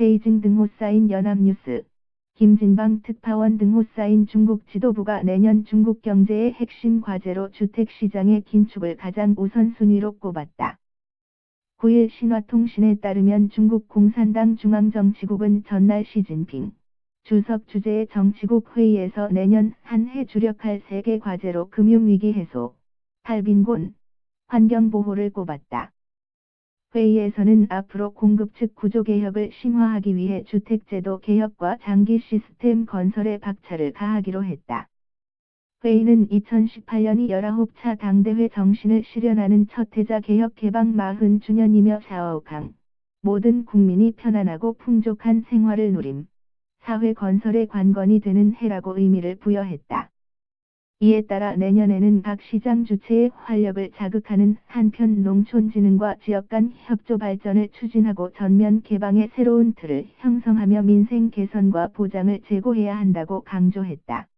베이징 등호 쌓인 연합뉴스, 김진방 특파원 등호 쌓인 중국 지도부가 내년 중국 경제의 핵심 과제로 주택시장의 긴축을 가장 우선순위로 꼽았다. 9일 신화통신에 따르면 중국 공산당 중앙정치국은 전날 시진핑 주석 주재의 정치국 회의에서 내년 한 해 주력할 세개 과제로 금융위기 해소, 탈빈곤, 환경보호를 꼽았다. 회의에서는 앞으로 공급 측 구조 개혁을 심화하기 위해 주택제도 개혁과 장기 시스템 건설에 박차를 가하기로 했다. 회의는 2018년이 19차 당대회 정신을 실현하는 첫 해자 개혁 개방 40주년이며 샤오강 모든 국민이 편안하고 풍족한 생활을 누림, 사회 건설의 관건이 되는 해라고 의미를 부여했다. 이에 따라 내년에는 각 시장 주체의 활력을 자극하는 한편 농촌진흥과 지역 간 협조 발전을 추진하고 전면 개방의 새로운 틀을 형성하며 민생 개선과 보장을 제고해야 한다고 강조했다.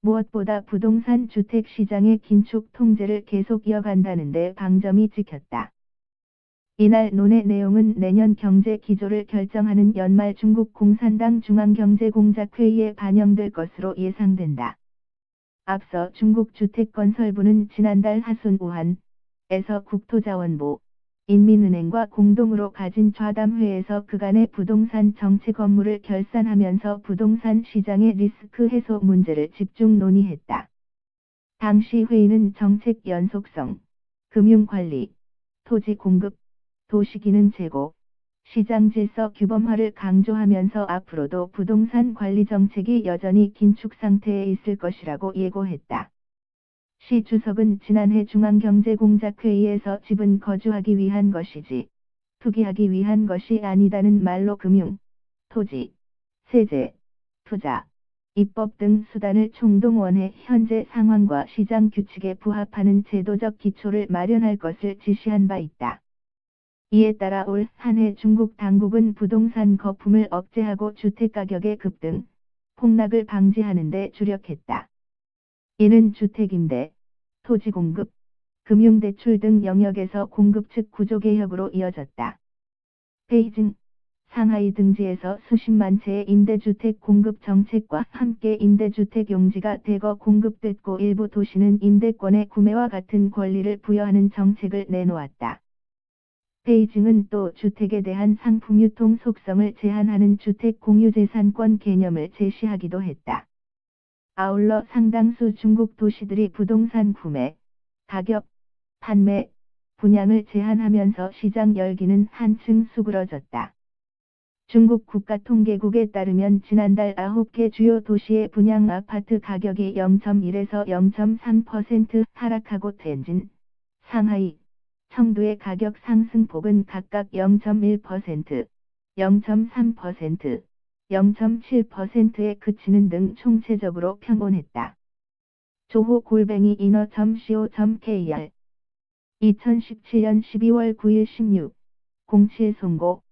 무엇보다 부동산 주택 시장의 긴축 통제를 계속 이어간다는데 방점이 찍혔다. 이날 논의 내용은 내년 경제 기조를 결정하는 연말 중국 공산당 중앙경제공작회의에 반영될 것으로 예상된다. 앞서 중국 주택건설부는 지난달 하순 우한에서 국토자원부, 인민은행과 공동으로 가진 좌담회에서 그간의 부동산 정책 업무를 결산하면서 부동산 시장의 리스크 해소 문제를 집중 논의했다. 당시 회의는 정책 연속성, 금융관리, 토지 공급, 도시기능 제고, 시장 질서 규범화를 강조하면서 앞으로도 부동산 관리 정책이 여전히 긴축 상태에 있을 것이라고 예고했다. 시 주석은 지난해 중앙경제공작회의에서 집은 거주하기 위한 것이지 투기하기 위한 것이 아니다는 말로 금융, 토지, 세제, 투자, 입법 등 수단을 총동원해 현재 상황과 시장 규칙에 부합하는 제도적 기초를 마련할 것을 지시한 바 있다. 이에 따라 올 한 해 중국 당국은 부동산 거품을 억제하고 주택가격의 급등, 폭락을 방지하는 데 주력했다. 이는 주택임대, 토지 공급, 금융대출 등 영역에서 공급 측 구조 개혁으로 이어졌다. 베이징, 상하이 등지에서 수십만 채의 임대주택 공급 정책과 함께 임대주택 용지가 대거 공급됐고 일부 도시는 임대권의 구매와 같은 권리를 부여하는 정책을 내놓았다. 베이징은 또 주택에 대한 상품 유통 속성을 제한하는 주택 공유재산권 개념을 제시하기도 했다. 아울러 상당수 중국 도시들이 부동산 구매, 가격, 판매, 분양을 제한하면서 시장 열기는 한층 수그러졌다. 중국 국가통계국에 따르면 지난달 9개 주요 도시의 분양 아파트 가격이 0.1에서 0.3% 하락하고 텐진, 상하이, 청두의 가격 상승폭은 각각 0.1%, 0.3%, 0.7%에 그치는 등 총체적으로 평온했다. 조호 골뱅이 인어.co.kr 2017년 12월 9일 16, 07 송고